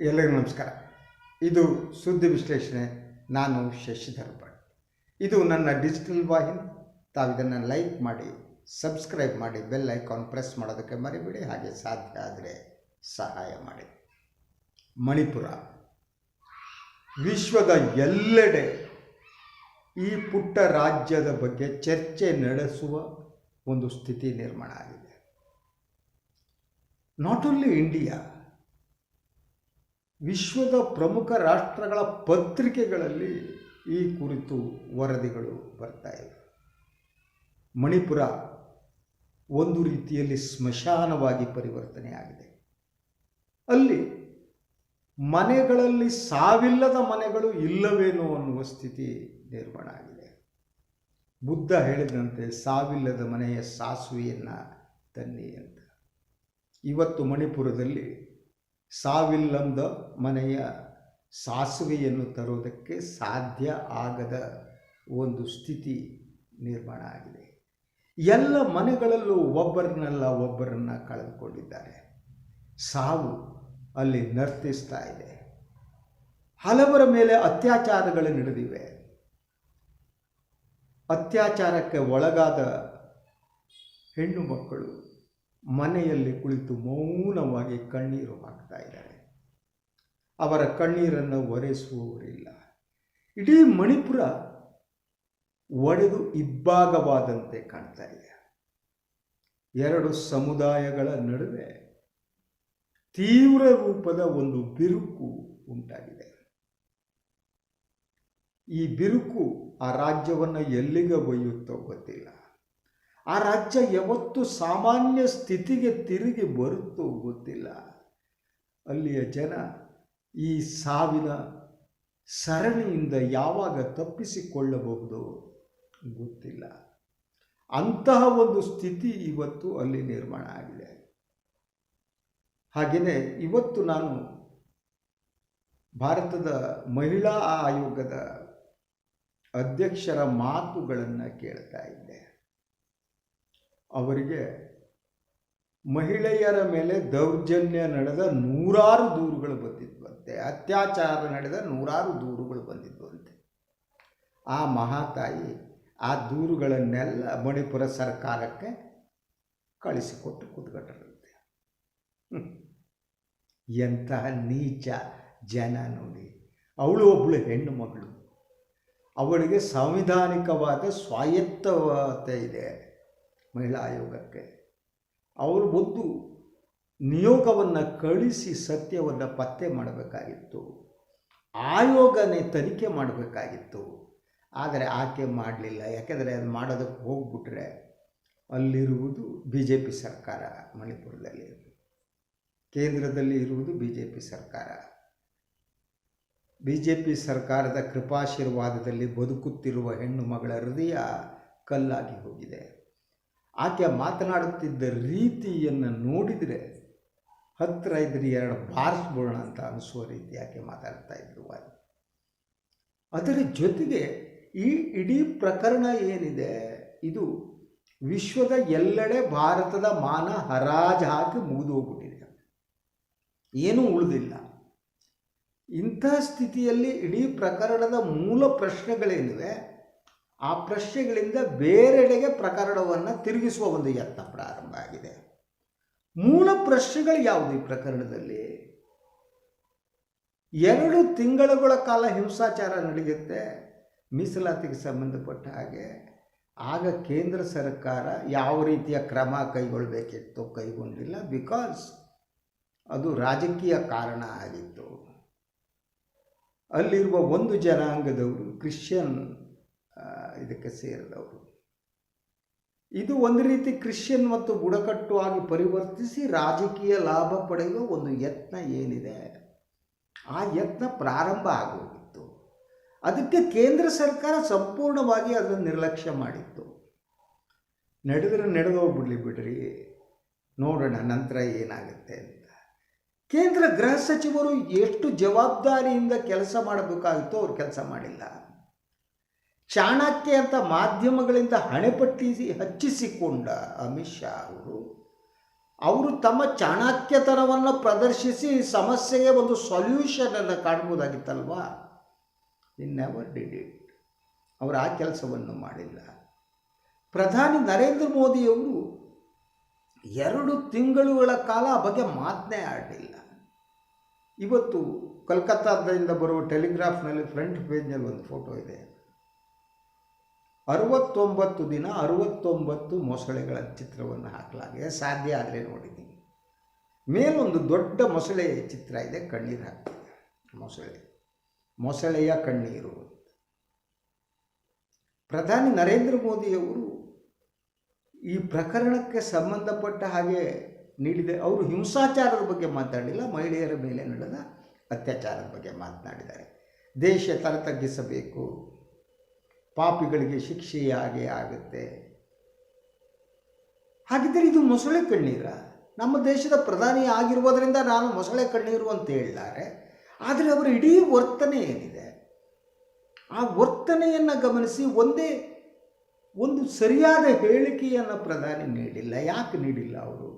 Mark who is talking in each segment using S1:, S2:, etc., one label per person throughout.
S1: ಎಲ್ಲರಿಗೂ ನಮಸ್ಕಾರ. ಇದು ಸುದ್ದಿ ವಿಶ್ಲೇಷಣೆ. ನಾನು ಶಶಿಧರ್ ಭಟ್. ಇದು ನನ್ನ ಡಿಜಿಟಲ್ ವಾಹಿನಿ. ತಾವಿದನ್ನು ಲೈಕ್ ಮಾಡಿ, ಸಬ್ಸ್ಕ್ರೈಬ್ ಮಾಡಿ, ಬೆಲ್ ಐಕಾನ್ ಪ್ರೆಸ್ ಮಾಡೋದಕ್ಕೆ ಮರಿಬಿಡಿ. ಹಾಗೆ ಸಾಧ್ಯ ಆದರೆ ಸಹಾಯ ಮಾಡಿ. ಮಣಿಪುರ. ವಿಶ್ವದ ಎಲ್ಲೆಡೆ ಈ ಪುಟ್ಟ ರಾಜ್ಯದ ಬಗ್ಗೆ ಚರ್ಚೆ ನಡೆಸುವ ಒಂದು ಸ್ಥಿತಿ ನಿರ್ಮಾಣ ಆಗಿದೆ. ನಾಟ್ ಓನ್ಲಿ ಇಂಡಿಯಾ ವಿಶ್ವದ ಪ್ರಮುಖ ರಾಷ್ಟ್ರಗಳ ಪತ್ರಿಕೆಗಳಲ್ಲಿ ಈ ಕುರಿತು ವರದಿಗಳು ಬರ್ತಾ ಇವೆ. ಮಣಿಪುರ ಒಂದು ರೀತಿಯಲ್ಲಿ ಸ್ಮಶಾನವಾಗಿ ಪರಿವರ್ತನೆಯಾಗಿದೆ. ಅಲ್ಲಿ ಮನೆಗಳಲ್ಲಿ ಸಾವಿಲ್ಲದ ಮನೆಗಳು ಇಲ್ಲವೇನೋ ಅನ್ನುವ ಸ್ಥಿತಿ ನಿರ್ಮಾಣ ಆಗಿದೆ. ಬುದ್ಧ ಹೇಳಿದಂತೆ ಸಾವಿಲ್ಲದ ಮನೆಯ ಸಾಸುವೆಯನ್ನು ತನ್ನಿ ಅಂತ. ಇವತ್ತು ಮಣಿಪುರದಲ್ಲಿ ಸಾವಿಲ್ಲದ ಮನೆಯ ಸಾಸುವೆಯನ್ನು ತರೋದಕ್ಕೆ ಸಾಧ್ಯ ಆಗದ ಒಂದು ಸ್ಥಿತಿ ನಿರ್ಮಾಣ ಆಗಿದೆ. ಎಲ್ಲ ಮನೆಗಳಲ್ಲೂ ಒಬ್ಬರನ್ನೆಲ್ಲ ಒಬ್ಬರನ್ನ ಕಳೆದುಕೊಂಡಿದ್ದಾರೆ. ಸಾವು ಅಲ್ಲಿ ನರ್ತಿಸ್ತಾ ಇದೆ. ಹಲವರ ಮೇಲೆ ಅತ್ಯಾಚಾರಗಳು ನಡೆದಿವೆ. ಅತ್ಯಾಚಾರಕ್ಕೆ ಒಳಗಾದ ಹೆಣ್ಣು ಮಕ್ಕಳು ಮನೆಯಲ್ಲಿ ಕುಳಿತು ಮೌನವಾಗಿ ಕಣ್ಣೀರು ಹಾಕ್ತಾ ಇದ್ದಾರೆ. ಅವರ ಕಣ್ಣೀರನ್ನು ಒರೆಸುವವರಿಲ್ಲ. ಇಡೀ ಮಣಿಪುರ ಒಡೆದು ಇಬ್ಬಾಗವಾದಂತೆ ಕಾಣ್ತಾ ಇದೆ. ಎರಡು ಸಮುದಾಯಗಳ ನಡುವೆ ತೀವ್ರ ರೂಪದ ಒಂದು ಬಿರುಕು ಉಂಟಾಗಿದೆ. ಈ ಬಿರುಕು ಆ ರಾಜ್ಯವನ್ನು ಎಲ್ಲಿಗೆ ಒಯ್ಯುತ್ತೋ ಗೊತ್ತಿಲ್ಲ. ಆ ರಾಜ್ಯ ಯಾವತ್ತು ಸಾಮಾನ್ಯ ಸ್ಥಿತಿಗೆ ತಿರುಗಿ ಬರುತ್ತೋ ಗೊತ್ತಿಲ್ಲ. ಅಲ್ಲಿಯ ಜನ ಈ ಸಾವಿನ ಸರಣಿಯಿಂದ ಯಾವಾಗ ತಪ್ಪಿಸಿಕೊಳ್ಳಬಹುದು ಗೊತ್ತಿಲ್ಲ. ಅಂತಹ ಒಂದು ಸ್ಥಿತಿ ಇವತ್ತು ಅಲ್ಲಿ ನಿರ್ಮಾಣ ಆಗಿದೆ. ಹಾಗೆಯೇ ಇವತ್ತು ನಾನು ಭಾರತದ ಮಹಿಳಾ ಆಯೋಗದ ಅಧ್ಯಕ್ಷರ ಮಾತುಗಳನ್ನು ಕೇಳ್ತಾ ಇದ್ದೆ. ಅವರಿಗೆ ಮಹಿಳೆಯರ ಮೇಲೆ ದೌರ್ಜನ್ಯ ನಡೆದ ನೂರಾರು ದೂರುಗಳು ಬಂದಿದ್ವಂತೆ, ಅತ್ಯಾಚಾರ ನಡೆದ ನೂರಾರು ದೂರುಗಳು ಬಂದಿದ್ವಂತೆ. ಆ ಮಹಾತಾಯಿ ಆ ದೂರುಗಳನ್ನೆಲ್ಲ ಮಣಿಪುರ ಸರ್ಕಾರಕ್ಕೆ ಕಳಿಸಿಕೊಟ್ಟು ಕೂತ್ಕೊಂಡ್ರಂತೆ ಎಂತಹ ನೀಚ ಜನ ನೋಡಿ. ಅವಳು ಒಬ್ಬಳು ಹೆಣ್ಣು ಮಗಳು. ಅವಳಿಗೆ ಸಾಂವಿಧಾನಿಕವಾದ ಸ್ವಾಯತ್ತತೆ ಇದೆ. ಮಹಿಳಾ ಆಯೋಗಕ್ಕೆ. ಅವರು ಒಂದು ನಿಯೋಗವನ್ನು ಕಳಿಸಿ ಸತ್ಯವನ್ನು ಪತ್ತೆ ಮಾಡಬೇಕಾಗಿತ್ತು. ಆಯೋಗನೇ ತನಿಖೆ ಮಾಡಬೇಕಾಗಿತ್ತು. ಆದರೆ ಆಕೆ ಮಾಡಲಿಲ್ಲ. ಯಾಕೆಂದರೆ ಅದು ಮಾಡೋದಕ್ಕೆ ಹೋಗ್ಬಿಟ್ರೆ ಅಲ್ಲಿರುವುದು ಬಿ ಜೆ ಪಿ ಸರ್ಕಾರ ಮಣಿಪುರದಲ್ಲಿ ಕೇಂದ್ರದಲ್ಲಿ ಇರುವುದು ಬಿ ಜೆ ಪಿ ಸರ್ಕಾರ. ಬಿ ಜೆ ಪಿ ಸರ್ಕಾರದ ಕೃಪಾಶೀರ್ವಾದದಲ್ಲಿ ಬದುಕುತ್ತಿರುವ ಹೆಣ್ಣು ಮಗಳ ಹೃದಯ ಕಲ್ಲಾಗಿ ಹೋಗಿದೆ. ಆಕೆ ಮಾತನಾಡುತ್ತಿದ್ದ ರೀತಿಯನ್ನು ನೋಡಿದರೆ ಹತ್ತಿರ ಇದ್ರೆ ಎರಡು ಬಾರಿಸ್ಬೋಣ ಅಂತ ಅನಿಸುವ ರೀತಿ ಆಕೆ ಮಾತಾಡ್ತಾ ಇದ್ರು ಅದರ ಜೊತೆಗೆ ಈ ಇಡೀ ಪ್ರಕರಣ ಏನಿದೆ, ಇದು ವಿಶ್ವದ ಎಲ್ಲೆಡೆ ಭಾರತದ ಮಾನ ಹರಾಜು ಹಾಕಿ ಮುಗಿದೋಗ್ಬಿಟ್ಟಿದೆ. ಏನೂ ಉಳಿದಿಲ್ಲ. ಇಂಥ ಸ್ಥಿತಿಯಲ್ಲಿ ಇಡೀ ಪ್ರಕರಣದ ಮೂಲ ಪ್ರಶ್ನೆಗಳೇನಿವೆ ಆ ಪ್ರಶ್ನೆಗಳಿಂದ ಬೇರೆಡೆಗೆ ಪ್ರಕರಣವನ್ನು ತಿರುಗಿಸುವ ಒಂದು ಯತ್ನ ಪ್ರಾರಂಭ ಆಗಿದೆ. ಮೂಲ ಪ್ರಶ್ನೆಗಳು ಯಾವುದು ಈ ಪ್ರಕರಣದಲ್ಲಿ? ಎರಡು ತಿಂಗಳುಗಳ ಕಾಲ ಹಿಂಸಾಚಾರ ನಡೆಯುತ್ತೆ, ಮೀಸಲಾತಿಗೆ ಸಂಬಂಧಪಟ್ಟ ಹಾಗೆ. ಆಗ ಕೇಂದ್ರ ಸರ್ಕಾರ ಯಾವ ರೀತಿಯ ಕ್ರಮ ಕೈಗೊಳ್ಳಬೇಕಿತ್ತು ಕೈಗೊಂಡಿಲ್ಲ ಬಿಕಾಸ್ ಅದು ರಾಜಕೀಯ ಕಾರಣ ಆಗಿತ್ತು. ಅಲ್ಲಿರುವ ಒಂದು ಜನಾಂಗದವರು, ಕ್ರಿಶ್ಚಿಯನ್ ಇದಕ್ಕೆ ಸೇರಿದವರು. ಇದು ಒಂದು ರೀತಿ ಕ್ರಿಶ್ಚಿಯನ್ ಮತ್ತು ಬುಡಕಟ್ಟು ಆಗಿ ಪರಿವರ್ತಿಸಿ ರಾಜಕೀಯ ಲಾಭ ಪಡೆಯುವ ಒಂದು ಯತ್ನ ಏನಿದೆ? ಆ ಯತ್ನ ಪ್ರಾರಂಭ ಆಗೋಗಿತ್ತು. ಅದಕ್ಕೆ ಕೇಂದ್ರ ಸರ್ಕಾರ ಸಂಪೂರ್ಣವಾಗಿ ಅದನ್ನು ನಿರ್ಲಕ್ಷ್ಯ ಮಾಡಿತ್ತು. ನಡೆದ್ರೆ ನಡೆದೋಗ್ಬಿಡ್ಲಿ ಬಿಡ್ರಿ. ನೋಡೋಣ ನಂತರ ಏನಾಗುತ್ತೆ ಅಂತ. ಕೇಂದ್ರ ಗೃಹ ಸಚಿವರು ಎಷ್ಟು ಜವಾಬ್ದಾರಿಯಿಂದ ಕೆಲಸ ಮಾಡಬೇಕಾಗಿತ್ತೋ ಅವ್ರು ಕೆಲಸ ಮಾಡಿಲ್ಲ. ಚಾಣಕ್ಯ ಅಂತ ಮಾಧ್ಯಮಗಳಿಂದ ಹಣೆಪಟ್ಟಿ ಹಚ್ಚಿಸಿಕೊಂಡ ಅಮಿತ್ ಶಾ ಅವರು ಅವರು ತಮ್ಮ ಚಾಣಕ್ಯತನವನ್ನು ಪ್ರದರ್ಶಿಸಿ ಸಮಸ್ಯೆಗೆ ಒಂದು ಸೊಲ್ಯೂಷನನ್ನು ಕಾಣ್ಬೋದಾಗಿತ್ತಲ್ವಾ? ಇನ್ ನೆವರ್ ಡಿಡ್ ಇಟ್ ಅವರು ಆ ಕೆಲಸವನ್ನು ಮಾಡಿಲ್ಲ. ಪ್ರಧಾನಿ ನರೇಂದ್ರ ಮೋದಿಯವರು ಎರಡು ತಿಂಗಳುಗಳ ಕಾಲ ಆ ಬಗ್ಗೆ ಮಾತನೇ ಆಡಲಿಲ್ಲ. ಇವತ್ತು ಕಲ್ಕತ್ತಾದಿಂದ ಬರುವ ಟೆಲಿಗ್ರಾಫ್ನಲ್ಲಿ ಫ್ರಂಟ್ ಪೇಜ್ನಲ್ಲಿ ಒಂದು ಫೋಟೋ ಇದೆ. ಅರವತ್ತೊಂಬತ್ತು ದಿನ ಅರವತ್ತೊಂಬತ್ತು ಮೊಸಳೆಗಳ ಚಿತ್ರವನ್ನು ಹಾಕಲಾಗಿದೆ. ಸಾಧ್ಯ ಆದರೆ ನೋಡಿದ್ದೀನಿ ಮೇಲೊಂದು ದೊಡ್ಡ ಮೊಸಳೆ ಚಿತ್ರ ಇದೆ, ಕಣ್ಣೀರು ಹಾಕ್ತಿದೆ ಮೊಸಳೆ, ಮೊಸಳೆಯ ಕಣ್ಣೀರು. ಪ್ರಧಾನಿ ನರೇಂದ್ರ ಮೋದಿಯವರು ಈ ಪ್ರಕರಣಕ್ಕೆ ಸಂಬಂಧಪಟ್ಟ ಹಾಗೆ ನೀಡಿದೆ. ಅವರು ಹಿಂಸಾಚಾರದ ಬಗ್ಗೆ ಮಾತಾಡಲಿಲ್ಲ, ಮಹಿಳೆಯರ ಮೇಲೆ ನಡೆದ ಅತ್ಯಾಚಾರದ ಬಗ್ಗೆ ಮಾತನಾಡಿದ್ದಾರೆ. ದೇಶ ತಲೆ ತಗ್ಗಿಸಬೇಕು. ಪಾಪಿಗಳಿಗೆ ಶಿಕ್ಷೆಯಾಗಿ ಆಗುತ್ತೆ. ಹಾಗಿದ್ದರೆ ಇದು ಮೊಸಳೆ ಕಣ್ಣೀರ. ನಮ್ಮ ದೇಶದ ಪ್ರಧಾನಿ ಆಗಿರುವುದರಿಂದ ನಾನು ಮೊಸಳೆ ಕಣ್ಣೀರು ಅಂತ ಹೇಳಿದ್ದಾರೆ ಆದರೆ ಅವರ ಇಡೀ ವರ್ತನೆ ಏನಿದೆ? ಆ ವರ್ತನೆಯನ್ನು ಗಮನಿಸಿ ಒಂದೇ ಒಂದು ಸರಿಯಾದ ಹೇಳಿಕೆಯನ್ನು ಪ್ರಧಾನಿ ನೀಡಿಲ್ಲ. ಯಾಕೆ ನೀಡಿಲ್ಲ ಅವರು?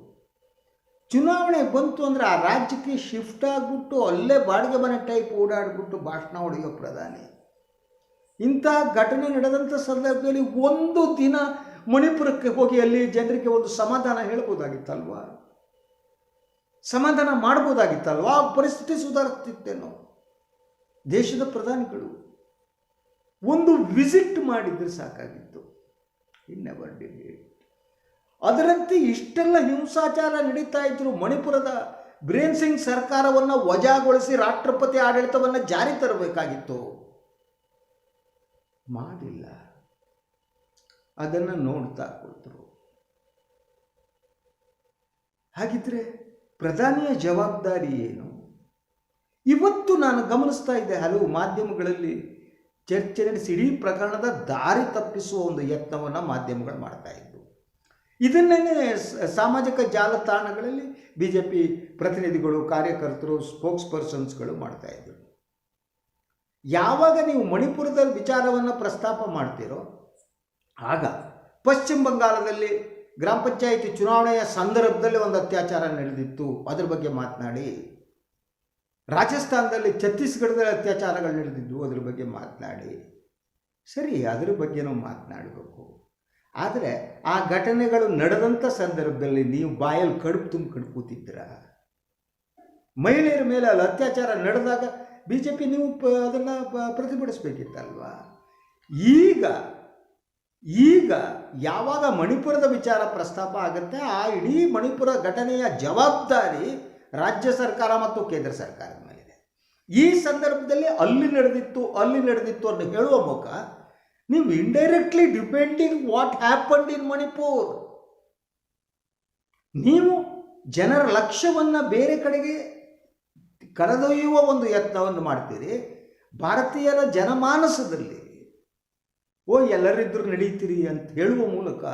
S1: ಚುನಾವಣೆ ಬಂತು ಅಂದರೆ ಆ ರಾಜ್ಯಕ್ಕೆ ಶಿಫ್ಟ್ ಆಗಿಬಿಟ್ಟು ಅಲ್ಲೇ ಬಾಡಿಗೆ ಮನೆ ಟೈಪ್ ಓಡಾಡಿಬಿಟ್ಟು ಭಾಷಣ ಹೊಡೆಯೋ ಪ್ರಧಾನಿ. ಇಂಥ ಘಟನೆ ನಡೆದಂಥ ಸಂದರ್ಭದಲ್ಲಿ ಒಂದು ದಿನ ಮಣಿಪುರಕ್ಕೆ ಹೋಗಿ ಅಲ್ಲಿ ಜನರಿಗೆ ಒಂದು ಸಮಾಧಾನ ಹೇಳ್ಬೋದಾಗಿತ್ತಲ್ವಾ? ಸಮಾಧಾನ ಮಾಡ್ಬೋದಾಗಿತ್ತಲ್ವಾ? ಆ ಪರಿಸ್ಥಿತಿ ಸುಧಾರಿಸ್ತಿತ್ತೇನೋ? ದೇಶದ ಪ್ರಧಾನಿಗಳು ಒಂದು ವಿಸಿಟ್ ಮಾಡಿದ್ರೆ ಸಾಕಾಗಿತ್ತು. ಇನ್ನೆವರ್ ಡಿಡ್ ಅದರಂತೆ ಇಷ್ಟೆಲ್ಲ ಹಿಂಸಾಚಾರ ನಡೀತಾ ಇದ್ರು ಮಣಿಪುರದ ಬ್ರೇನ್ ಸಿಂಗ್ ಸರ್ಕಾರವನ್ನು ವಜಾಗೊಳಿಸಿ ರಾಷ್ಟ್ರಪತಿ ಆಡಳಿತವನ್ನು ಜಾರಿ ತರಬೇಕಾಗಿತ್ತು. ಮಾಡಿಲ್ಲ. ಅದನ್ನು ನೋಡ್ತಾ ಕೂತರು. ಹಾಗಿದ್ರೆ ಪ್ರಧಾನಿಯ ಜವಾಬ್ದಾರಿ ಏನು? ಇವತ್ತು ನಾನು ಗಮನಿಸ್ತಾ ಇದ್ದೆ ಹಲವು ಮಾಧ್ಯಮಗಳಲ್ಲಿ ಚರ್ಚೆ ನಡೆಸಿ ಇಡೀ ಪ್ರಕರಣದ ದಾರಿ ತಪ್ಪಿಸುವ ಒಂದು ಯತ್ನವನ್ನು ಮಾಧ್ಯಮಗಳು ಮಾಡ್ತಾ ಇದ್ದವು ಇದನ್ನೇ ಸಾಮಾಜಿಕ ಜಾಲತಾಣಗಳಲ್ಲಿ ಬಿ ಜೆ ಪಿ ಪ್ರತಿನಿಧಿಗಳು, ಕಾರ್ಯಕರ್ತರು ಸ್ಪೋಕ್ಸ್ ಪರ್ಸನ್ಸ್ಗಳು ಮಾಡ್ತಾ ಇದ್ರು. ಯಾವಾಗ ನೀವು ಮಣಿಪುರದಲ್ಲಿ ವಿಚಾರವನ್ನು ಪ್ರಸ್ತಾಪ ಮಾಡ್ತೀರೋ, ಆಗ ಪಶ್ಚಿಮ ಬಂಗಾಳದಲ್ಲಿ ಗ್ರಾಮ ಪಂಚಾಯಿತಿ ಚುನಾವಣೆಯ ಸಂದರ್ಭದಲ್ಲಿ ಒಂದು ಅತ್ಯಾಚಾರ ನಡೆದಿತ್ತು. ಅದ್ರ ಬಗ್ಗೆ ಮಾತನಾಡಿ. ರಾಜಸ್ಥಾನದಲ್ಲಿ ಛತ್ತೀಸ್ಗಢದಲ್ಲಿ ಅತ್ಯಾಚಾರಗಳು ನಡೆದಿದ್ದು ಅದ್ರ ಬಗ್ಗೆ ಮಾತನಾಡಿ. ಸರಿ, ಅದ್ರ ಬಗ್ಗೆನೂ ಮಾತನಾಡಬೇಕು. ಆದರೆ ಆ ಘಟನೆಗಳು ನಡೆದಂಥ ಸಂದರ್ಭದಲ್ಲಿ ನೀವು ಬಾಯಲ್ಲಿ ಕಡುಬು ತುಂಬಿ ಕೂತಿದ್ದೀರ? ಮಹಿಳೆಯರ ಮೇಲೆ ಅಲ್ಲಿ ಅತ್ಯಾಚಾರ ನಡೆದಾಗ ಬಿ ಜೆ ಪಿ ನೀವು ಪ ಅದನ್ನು ಪ್ರತಿಭಟಿಸ್ಬೇಕಿತ್ತಲ್ವಾ? ಈಗ ಈಗ ಯಾವಾಗ ಮಣಿಪುರದ ವಿಚಾರ ಪ್ರಸ್ತಾಪ ಆಗುತ್ತೆ, ಆ ಇಡೀ ಮಣಿಪುರ ಘಟನೆಯ ಜವಾಬ್ದಾರಿ ರಾಜ್ಯ ಸರ್ಕಾರ ಮತ್ತು ಕೇಂದ್ರ ಸರ್ಕಾರದ ಮೇಲಿದೆ. ಈ ಸಂದರ್ಭದಲ್ಲಿ ಅಲ್ಲಿ ನಡೆದಿತ್ತು ಅಲ್ಲಿ ನಡೆದಿತ್ತು ಅಂತ ಹೇಳುವ ಮುಖ ನೀವು indirectly depending what happened in Manipur. ನೀವು ಜನರ ಲಕ್ಷ್ಯವನ್ನು ಬೇರೆ ಕಡೆಗೆ ಕರೆದೊಯ್ಯುವ ಒಂದು ಯತ್ನವನ್ನು ಮಾಡ್ತೀರಿ ಭಾರತೀಯರ ಜನಮಾನಸದಲ್ಲಿ, ಓ ಎಲ್ಲರಿದ್ದರೂ ನಡೀತೀರಿ ಅಂತ ಹೇಳುವ ಮೂಲಕ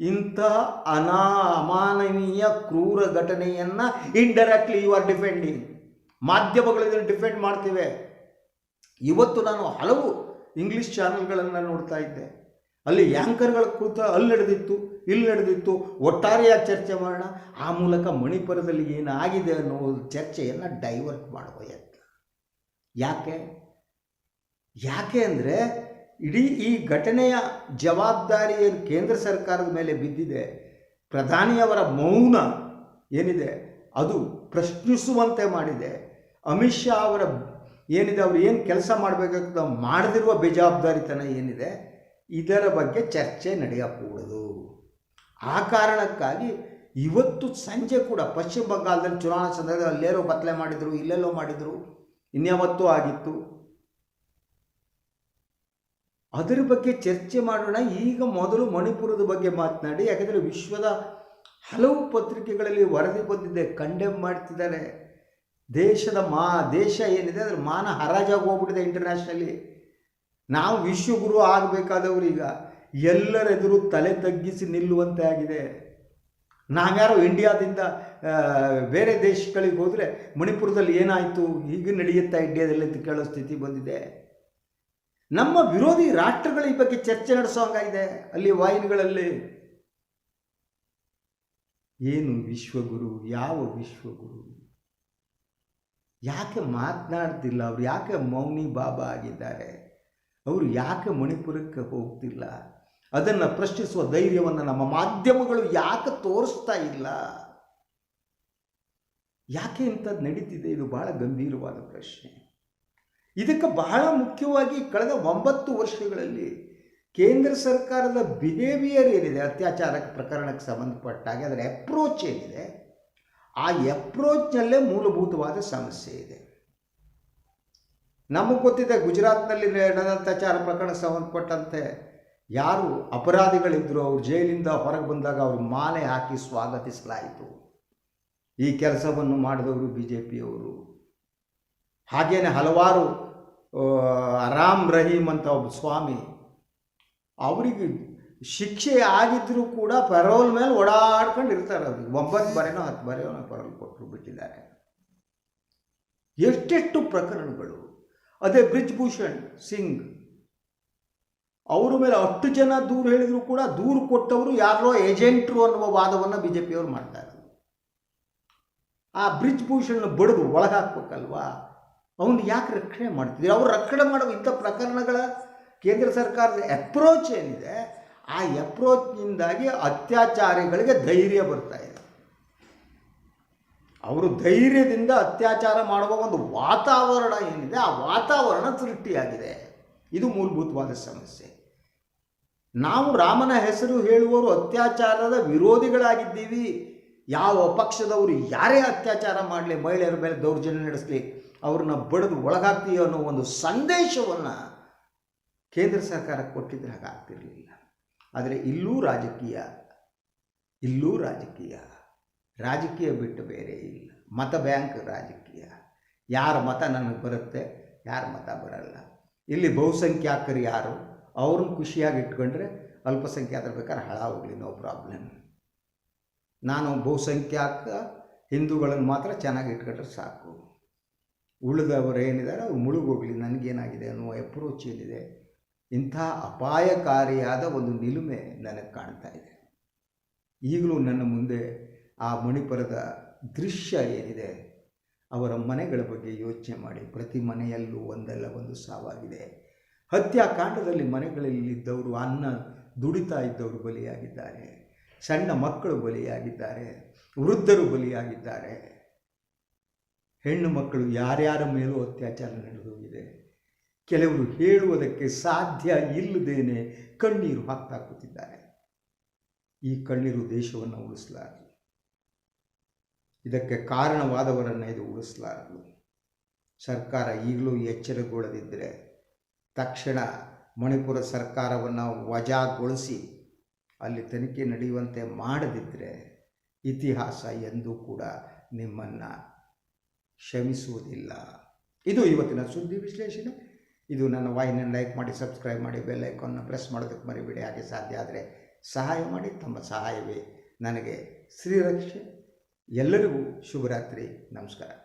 S1: ಇಂತಹ ಅನಾ ಅಮಾನವೀಯ ಕ್ರೂರ ಘಟನೆಯನ್ನು ಇಂಡೈರೆಕ್ಟ್ಲಿ ಯು ಆರ್ ಡಿಫೆಂಡಿಂಗ್ ಮಾಧ್ಯಮಗಳು ಇದನ್ನು ಡಿಫೆಂಡ್ ಮಾಡ್ತಿವೆ. ಇವತ್ತು ನಾನು ಹಲವು ಇಂಗ್ಲೀಷ್ ಚಾನೆಲ್ಗಳನ್ನು ನೋಡ್ತಾ ಇದ್ದೆ. ಅಲ್ಲಿ ಯಾಂಕರ್ಗಳ ಕೂತ ಅಲ್ಲಿ ನಡೆದಿತ್ತು, ಇಲ್ಲಿ ನಡೆದಿತ್ತು. ಒಟ್ಟಾರೆಯಾಗಿ ಚರ್ಚೆ ಮಾಡೋಣ ಆ ಮೂಲಕ ಮಣಿಪುರದಲ್ಲಿ ಏನಾಗಿದೆ ಅನ್ನೋ ಚರ್ಚೆಯನ್ನು ಡೈವರ್ಟ್ ಮಾಡುವ ಯತ್ನ. ಯಾಕೆ? ಯಾಕೆ ಅಂದರೆ ಇಡೀ ಈ ಘಟನೆಯ ಜವಾಬ್ದಾರಿ ಏನು ಕೇಂದ್ರ ಸರ್ಕಾರದ ಮೇಲೆ ಬಿದ್ದಿದೆ ಪ್ರಧಾನಿಯವರ ಮೌನ ಏನಿದೆ, ಅದು ಪ್ರಶ್ನಿಸುವಂತೆ ಮಾಡಿದೆ. ಅಮಿತ್ ಶಾ ಅವರ ಏನಿದೆ, ಅವರು ಏನು ಕೆಲಸ ಮಾಡಬೇಕಾಗ್ತದೆ ಮಾಡದಿರುವ ಬೇಜವಾಬ್ದಾರಿತನ ಏನಿದೆ ಇದರ ಬಗ್ಗೆ ಚರ್ಚೆ ನಡೆಯಕೂಡದು. ಆ ಕಾರಣಕ್ಕಾಗಿ ಇವತ್ತು ಸಂಜೆ ಕೂಡ ಪಶ್ಚಿಮ ಬಂಗಾಳದಲ್ಲಿ ಚುನಾವಣಾ ಸಂದರ್ಭದಲ್ಲಿ ಅಲ್ಲೇರೋ ಬತ್ತಲೆ ಮಾಡಿದರು, ಇಲ್ಲೆಲ್ಲೋ ಮಾಡಿದರು, ಇನ್ಯಾವತ್ತೂ ಆಗಿತ್ತು. ಅದರ ಬಗ್ಗೆ ಚರ್ಚೆ ಮಾಡೋಣ. ಈಗ ಮೊದಲು ಮಣಿಪುರದ ಬಗ್ಗೆ ಮಾತನಾಡಿ. ಯಾಕೆಂದರೆ ವಿಶ್ವದ ಹಲವು ಪತ್ರಿಕೆಗಳಲ್ಲಿ ವರದಿ ಬಂದಿದೆ ಕಂಡೆಮ್ ಮಾಡ್ತಿದ್ದಾರೆ. ದೇಶದ ಮಾ, ದೇಶ ಏನಿದೆ ಅದರ ಮಾನ ಹರಾಜಾಗಿ ಹೋಗ್ಬಿಟ್ಟಿದೆ ಇಂಟರ್ನ್ಯಾಷನಲಿ ನಾವು ವಿಶ್ವಗುರು ಆಗಬೇಕಾದವರು ಈಗ ಎಲ್ಲರೆದುರು ತಲೆ ತಗ್ಗಿಸಿ ನಿಲ್ಲುವಂತೆ ಆಗಿದೆ. ನಾವ್ಯಾರೋ ಇಂಡಿಯಾದಿಂದ ಬೇರೆ ದೇಶಗಳಿಗೆ ಹೋದರೆ ಮಣಿಪುರದಲ್ಲಿ ಏನಾಯಿತು, ಹೀಗೆ ನಡೆಯುತ್ತಾ ಇಂಡಿಯಾದಲ್ಲಿ ಅಂತ ಕೇಳೋ ಸ್ಥಿತಿ ಬಂದಿದೆ. ನಮ್ಮ ವಿರೋಧಿ ರಾಷ್ಟ್ರಗಳ ಈ ಬಗ್ಗೆ ಚರ್ಚೆ ನಡೆಸೋ ಹಂಗಾಗಿದೆ. ಅಲ್ಲಿ ವಾಹಿನಿಗಳಲ್ಲಿ ಏನು ವಿಶ್ವಗುರು, ಯಾವ ವಿಶ್ವಗುರು? ಯಾಕೆ ಮಾತನಾಡ್ತಿಲ್ಲ ಅವ್ರು? ಯಾಕೆ ಮೌನಿ ಬಾಬಾ ಆಗಿದ್ದಾರೆ? ಅವರು ಯಾಕೆ ಮಣಿಪುರಕ್ಕೆ ಹೋಗ್ತಿಲ್ಲ? ಅದನ್ನು ಪ್ರಶ್ನಿಸುವ ಧೈರ್ಯವನ್ನು ನಮ್ಮ ಮಾಧ್ಯಮಗಳು ಯಾಕೆ ತೋರಿಸ್ತಾ ಇಲ್ಲ? ಯಾಕೆ ಇಂಥದ್ದು ನಡೀತಿದೆ? ಇದು ಬಹಳ ಗಂಭೀರವಾದ ಪ್ರಶ್ನೆ. ಇದಕ್ಕೆ ಬಹಳ ಮುಖ್ಯವಾಗಿ ಕಳೆದ ಒಂಬತ್ತು ವರ್ಷಗಳಲ್ಲಿ ಕೇಂದ್ರ ಸರ್ಕಾರದ ಬಿಹೇವಿಯರ್ ಏನಿದೆ ಅತ್ಯಾಚಾರ ಪ್ರಕರಣಕ್ಕೆ ಸಂಬಂಧಪಟ್ಟಾಗೆ, ಅದರ ಅಪ್ರೋಚ್ ಏನಿದೆ, ಆ ಅಪ್ರೋಚ್ನಲ್ಲೇ ಮೂಲಭೂತವಾದ ಸಮಸ್ಯೆ ಇದೆ. ನಮಗೆ ಗೊತ್ತಿದೆ ಗುಜರಾತ್ನಲ್ಲಿ ಅತ್ಯಾಚಾರ ಪ್ರಕರಣಕ್ಕೆ ಸಂಬಂಧಪಟ್ಟಂತೆ ಯಾರು ಅಪರಾಧಿಗಳಿದ್ದರು ಅವ್ರು ಜೈಲಿಂದ ಹೊರಗೆ ಬಂದಾಗ ಅವರು ಮಾಲೆ ಹಾಕಿ ಸ್ವಾಗತಿಸಲಾಯಿತು. ಈ ಕೆಲಸವನ್ನು ಮಾಡಿದವರು ಬಿ ಜೆ ಪಿಯವರು ಹಾಗೇನೆ ಹಲವಾರು ರಾಮ್ ರಹೀಮ್ ಅಂತ ಒಬ್ಬ ಸ್ವಾಮಿ, ಅವರಿಗೆ ಶಿಕ್ಷೆ ಆಗಿದ್ದರೂ ಕೂಡ ಪರೋಲ್ ಮೇಲೆ ಓಡಾಡ್ಕೊಂಡು ಇರ್ತಾರೆ ಅವ್ರಿಗೆ ಒಂಬತ್ತು ಬಾರೇನೋ ಹತ್ತು ಬಾರಿನೋ ಪರೋಲ್ ಕೊಟ್ಟರು ಬಿಟ್ಟಿದ್ದಾರೆ. ಎಷ್ಟೆಷ್ಟು ಪ್ರಕರಣಗಳು ಅದೇ ಬ್ರಿಜ್ ಭೂಷಣ್ ಸಿಂಗ್. ಅವರ ಮೇಲೆ ಅಷ್ಟು ಜನ ದೂರು ಹೇಳಿದರೂ ಕೂಡ ದೂರು ಕೊಟ್ಟವರು ಯಾರೋ ಏಜೆಂಟ್ರು ಅನ್ನುವ ವಾದವನ್ನು ಬಿ ಜೆ ಪಿಯವರು ಮಾಡ್ತಾ ಬ್ರಿಜ್ ಆ ಬ್ರಿಜ್ಭೂಷಣ್ ಬಡಿದು ಒಳಗಾಕ್ಬೇಕಲ್ವಾ? ಅವನು ಯಾಕೆ ರಕ್ಷಣೆ ಮಾಡ್ತಿದ್ರು ಅವ್ರು ರಕ್ಷಣೆ ಮಾಡುವ ಇಂಥ ಪ್ರಕರಣಗಳ ಕೇಂದ್ರ ಸರ್ಕಾರದ ಅಪ್ರೋಚ್ ಏನಿದೆ, ಆ ಅಪ್ರೋಚ್ನಿಂದಾಗಿ ಅತ್ಯಾಚಾರಿಗಳಿಗೆ ಧೈರ್ಯ ಬರ್ತಾ ಇದೆ. ಅವರು ಧೈರ್ಯದಿಂದ ಅತ್ಯಾಚಾರ ಮಾಡುವ ಒಂದು ವಾತಾವರಣ ಏನಿದೆ, ಆ ವಾತಾವರಣ ಸೃಷ್ಟಿಯಾಗಿದೆ. ಇದು ಮೂಲಭೂತವಾದ ಸಮಸ್ಯೆ. ನಾವು ರಾಮನ ಹೆಸರು ಹೇಳುವವರು ಅತ್ಯಾಚಾರದ ವಿರೋಧಿಗಳಾಗಿದ್ದೀವಿ. ಯಾವ ಪಕ್ಷದವರು ಯಾರೇ ಅತ್ಯಾಚಾರ ಮಾಡಲಿ, ಮಹಿಳೆಯರ ಮೇಲೆ ದೌರ್ಜನ್ಯ ನಡೆಸಲಿ, ಅವ್ರನ್ನ ಬಡಿದು ಒಳಗಾಗ್ತೀವಿ ಅನ್ನೋ ಒಂದು ಸಂದೇಶವನ್ನು ಕೇಂದ್ರ ಸರ್ಕಾರ ಕೊಟ್ಟಿದ್ರೆ ಹಾಗಾಗ್ತಿರಲಿಲ್ಲ. ಆದರೆ ಇಲ್ಲೂ ರಾಜಕೀಯ ಇಲ್ಲೂ ರಾಜಕೀಯ. ರಾಜಕೀಯ ಬಿಟ್ಟು ಬೇರೆ ಇಲ್ಲ. ಮತ ಬ್ಯಾಂಕ್ ರಾಜಕೀಯ. ಯಾರ ಮತ ನನಗೆ ಬರುತ್ತೆ, ಯಾರ ಮತ ಬರಲ್ಲ. ಇಲ್ಲಿ ಬಹುಸಂಖ್ಯಾತರು ಯಾರು? ಅವ್ರನ್ನ ಖುಷಿಯಾಗಿ ಇಟ್ಕೊಂಡ್ರೆ ಅಲ್ಪಸಂಖ್ಯಾತರ ಬೇಕಾದ್ರೆ ಹಳ ಹೋಗಲಿ ನೋ ಪ್ರಾಬ್ಲಮ್ ನಾನು ಬಹುಸಂಖ್ಯಾತ ಹಿಂದೂಗಳನ್ನು ಮಾತ್ರ ಚೆನ್ನಾಗಿ ಇಟ್ಕೊಂಡ್ರೆ ಸಾಕು. ಉಳಿದವರು ಏನಿದ್ದಾರೆ? ಅವ್ರು ಮುಳುಗೋಗಲಿ ನನಗೇನಾಗಿದೆ ಅನ್ನುವ ಅಪ್ರೋಚ್ ಏನಿದೆ ಇಂಥ ಅಪಾಯಕಾರಿಯಾದ ಒಂದು ನಿಲುಮೆ ನನಗೆ ಕಾಣ್ತಾ ಇದೆ. ಈಗಲೂ ನನ್ನ ಮುಂದೆ ಆ ಮಣಿಪುರದ ದೃಶ್ಯ ಏನಿದೆ, ಅವರ ಮನೆಗಳ ಬಗ್ಗೆ ಯೋಚನೆ ಮಾಡಿ. ಪ್ರತಿ ಮನೆಯಲ್ಲೂ ಒಂದಲ್ಲ ಒಂದು ಸಾವಾಗಿದೆ. ಹತ್ಯಾಕಾಂಡದಲ್ಲಿ ಮನೆಗಳಲ್ಲಿದ್ದವರು, ಅನ್ನ ದುಡಿತಾ ಇದ್ದವರು ಬಲಿಯಾಗಿದ್ದಾರೆ. ಸಣ್ಣ ಮಕ್ಕಳು ಬಲಿಯಾಗಿದ್ದಾರೆ. ವೃದ್ಧರು ಬಲಿಯಾಗಿದ್ದಾರೆ. ಹೆಣ್ಣು ಮಕ್ಕಳು ಯಾರ್ಯಾರ ಮೇಲೂ ಅತ್ಯಾಚಾರ ನಡೆದೋಗಿದೆ ಕೆಲವರು ಹೇಳುವುದಕ್ಕೆ ಸಾಧ್ಯ ಇಲ್ಲದೇನೆ ಕಣ್ಣೀರು ಹಾಕ್ತಾ ಕೂತಿದ್ದಾರೆ. ಈ ಕಣ್ಣೀರು ದೇಶವನ್ನು ಉಳಿಸಲಾರದು ಇದಕ್ಕೆ ಕಾರಣವಾದವರನ್ನು ಇದು ಉಳಿಸಲಾರದು. ಸರ್ಕಾರ ಈಗಲೂ ಎಚ್ಚರಗೊಳ್ಳದಿದ್ದರೆ ತಕ್ಷಣ ಮಣಿಪುರ ಸರ್ಕಾರವನ್ನು ವಜಾಗೊಳಿಸಿ ಅಲ್ಲಿ ತನಿಖೆ ನಡೆಯುವಂತೆ ಮಾಡದಿದ್ದರೆ ಇತಿಹಾಸ ಎಂದೂ ಕೂಡ ನಿಮ್ಮನ್ನು ಕ್ಷಮಿಸುವುದಿಲ್ಲ ಇದು ಇವತ್ತಿನ ಸುದ್ದಿ ವಿಶ್ಲೇಷಣೆ. ಇದು ನನ್ನ ವಾಹಿನಿಯನ್ನು ಲೈಕ್ ಮಾಡಿ, ಸಬ್ಸ್ಕ್ರೈಬ್ ಮಾಡಿ, ಬೆಲ್ ಐಕಾನ್ನ ಪ್ರೆಸ್ ಮಾಡೋದಕ್ಕೆ ಮರಿಬೇಡಿ. ಹಾಗೆ ಸಾಧ್ಯ ಆದರೆ ಸಹಾಯ ಮಾಡಿ. ತಮ್ಮ ಸಹಾಯವೇ ನನಗೆ ಶ್ರೀರಕ್ಷೆ. ಎಲ್ಲರಿಗೂ ಶುಭರಾತ್ರಿ. ನಮಸ್ಕಾರ.